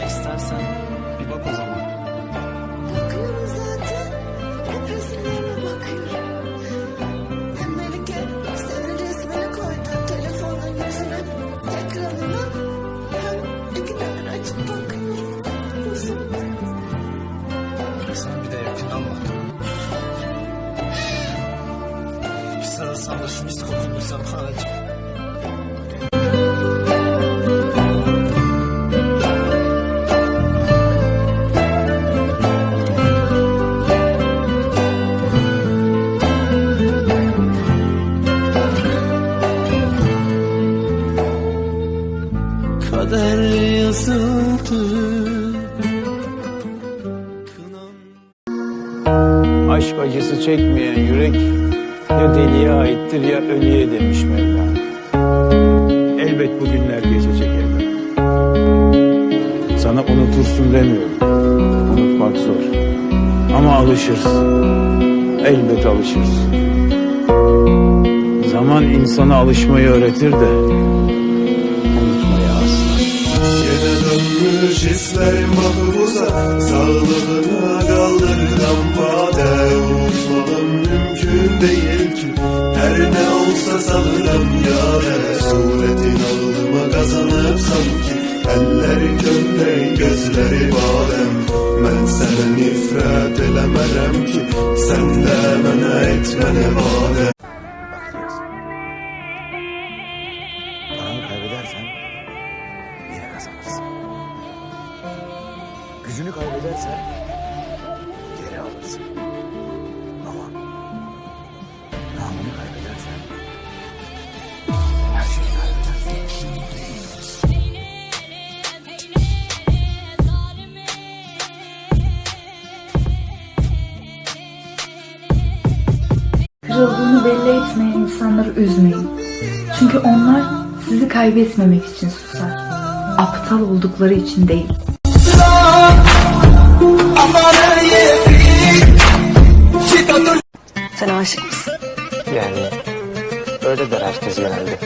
görmek istersen bir bak o zaman. Bakıyorum zaten. Hep resimlerime bakıyorum. Hem Melike senin resmini koydu telefonun yüzüne. Ekranına. Hem ikiden açıp bakıyorum. Sen bir de yakından bak. Bir sarılsam da şu mis kokunu duysam anacığım. Kader yazıldı Aşk acısı çekmeyen yürek ya deliye aittir ya ölüye demiş Mevlana. Elbet bu günler geçecek elbet. Sana unutursun demiyorum. Unutmak zor. Ama alışırsın. Elbet alışırsın. Zaman insana alışmayı öğretir de Dönmüş hisler mahpusa Sağlığına kaldır lampade Unutmam mümkün değil ki. Her ne olsa sanırım yâre Suretin ağlıma kazanıp sanki. Eller kömleği gözleri badem Ben sana nifret elemerem ki. Sen de bana etmene badem Gücünü kaybedersen geri alırsın. Ama namını kaybedersen her şeyi kaybedersin. Kırıldığını belli etmeyen insanları üzmeyin. Çünkü onlar sizi kaybetmemek için susar. Aptal oldukları için değil. Sen aşık mısın? Yani öyle der herkes genelde.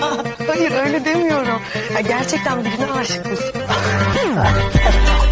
ya hayır öyle demiyorum. Ya gerçekten birine aşık mısın?